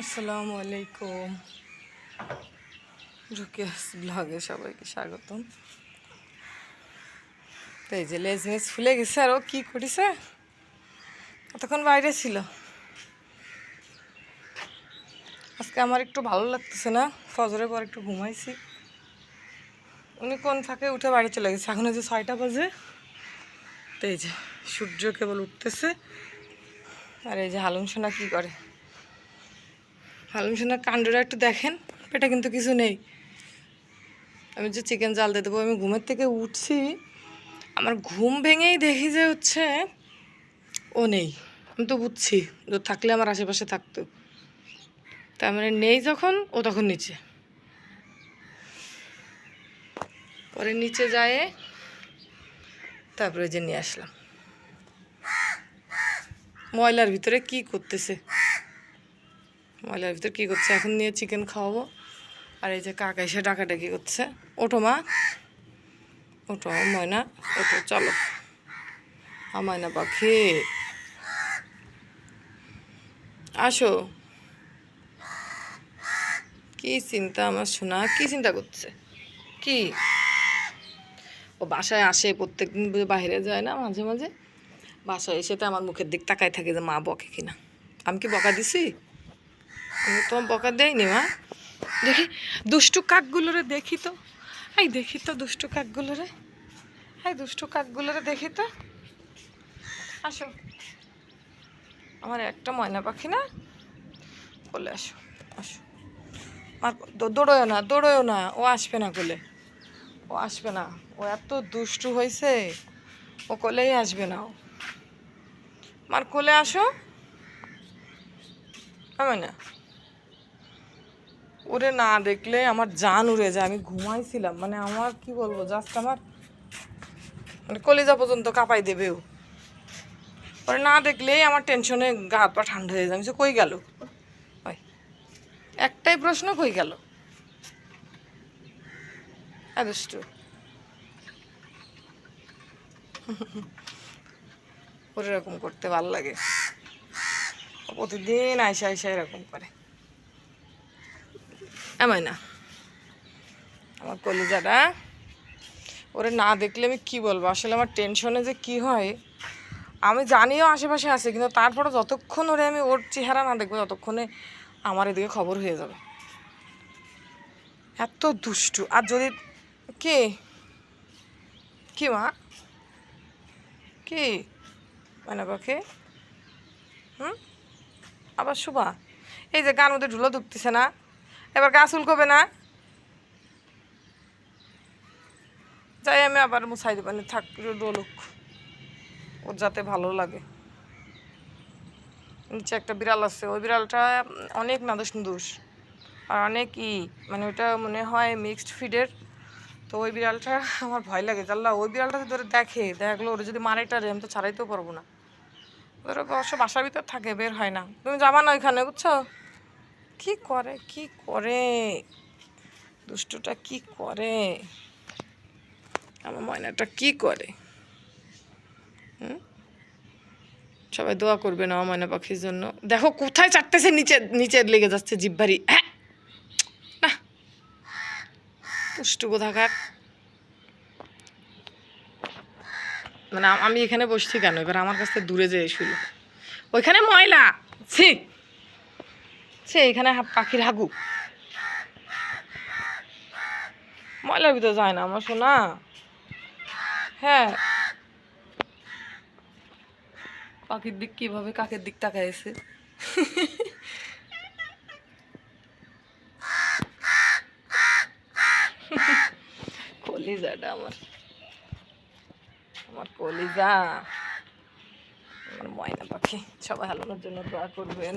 আসসালামু আলাইকুম ব্লগে সবাইকে স্বাগতম। তো এই যে লেজ মেজ ফুলে গেছে, আর ও কী করিছে? এতক্ষণ বাইরে ছিল? আজকে আমার একটু ভালো লাগতেছে না, ফজরের পর একটু ঘুমাইছি। উনি কোন ফাঁকে উঠে বাড়ি চলে গেছে? এখন যে ছয়টা বাজে। তো এই যে সূর্য কেবল উঠতেছে। আর এই যে হালুম সোনা কী করে? হালুম সোনার কাণ্ডটা একটু দেখেন, পেটে কিন্তু কিছু নেই। আমি যে চিকেন জাল দিয়ে দেবো, আমি ঘুমের থেকে উঠছি, আমার ঘুম ভেঙেই দেখি যে হচ্ছে ও নেই। আমি তো বুঝছি যে থাকলে আমার আশেপাশে থাকতো। তার মানে নেই যখন, ও তখন নিচে। পরে নিচে যায়, তারপরে যে নিয়ে আসলাম। ময়লার ভিতরে কি করতেছে? ময়লার ভিতরে কী করছে? এখন নিয়ে চিকেন খাওয়াবো। আর এই যে কাকা এসে ডাকাডাকি করছে। ওটো মা। ওঠো ময়না। ওঠো, চলো। আ ময়না পাখি। আসো। কি চিন্তা আমার শোনা কি চিন্তা করছে? কি? ও বাসায় আসে প্রত্যেক দিন বাইরে যায় না মাঝে মাঝে? বাসায় এসে তো আমার মুখের দিক তাকায় থাকে যে মা বকে কিনা। আমি কি বকা দিছি? তোমার বকা দেয়নি, মা? দেখি, দুষ্টু কাকগুলোরে দেখি তো। এই দেখি তো দুষ্টু কাকগুলোরে। এই দুষ্টু কাকগুলোরে দেখি তো। আসো। আমার একটা ময়না পাখি না? বলে আসো আসো। আর দৌড়োয় না দৌড়োয় না। ও আসবে না কোলে। ও আসবে না। ও এত দুষ্টু হয়েছে। ও কোলেই আসবে না ও। আমার কোলে আসো। আমি না। ওরে না দেখলে আমার জান উড়ে যায়, আমি ঘুমাইছিলাম। মানে আমার কি বলব জাস্ট আমার মানে কলিজা পর্যন্ত কাঁপাই ও। ওরে না দেখলেই আমার টেনশনে গা পা ঠান্ডা হয়ে যায়। আমি কই গেল? ওই, একটাই প্রশ্ন, কই গেল? হ্যাঁ দুষ্টু ওর এরকম করতে ভালো লাগে। প্রতিদিন আইসা আইসা এরকম করে। এমন না। আমার কলিজাটা, ওরে না দেখলে আমি কি বলব? আসলে আমার টেনশনে যে কি হয়, আমি জানিও আশেপাশে আছে, কিন্তু তারপরে যতক্ষণ ওরে আমি ওর চেহারা না দেখব, ততক্ষণে আমার এদিকে খবর হয়ে যাবে। এত দুষ্টু। আর যদি, কে? কি মা? কি? মানে পাখি হুম? আবার শুভা? এই যে গান মধ্যে ঢুলো ঢুকতেছে না? এবার গা চুলকবে না? যাই, আমি আবার মুছাই দেবানি থাক ডলুক ওর যাতে ভালো লাগে। নিচে একটা বিড়াল আছে, ওই বিড়ালটা অনেক নাদুস নুদুস। আর অনেক ই মানে ওটা মনে হয় মিক্সড ফিডের তো ওই বিড়ালটা আমার ভয় লাগে জানলা ওই বিড়ালটা যদি দেখে, দেখল, ওরা যদি মারে টারে, আমি তো ছাড়াইতেও পারব না। ওরা অবশ্য বাসার ভিতর থাকে, বের হয় না। তুমি যাবা না ওইখানে, বুঝছ? কি করে কি করে? দুষ্টুটা কি করে? আমার ময়নাটা কি করে? হুম? সবাই দোয়া করবে না ময়না পাখির জন্য। দেখো কোথায় চাটতেছে, নিচে নিচে লেগে যাচ্ছে জিব্বারি হ্যাঁ। না। দুষ্টু কোথাকার মানে আমি এখানে বসছি কেন? এবার আমার কাছ থেকে দূরে যেয়ে শুলো ওইখানে ময়লা। ছি। সে এখানে পাখির হাগু ময়লার ভিতরে যায় না, আমার শোনা হ্যাঁ। পাখির দিক কীভাবে কাকের দিক তাকাইছে কলিজাটা আমার। আমার কলিজা। আমার ময়না পাখি, সবাই হালানোর জন্য দোয়া করবেন।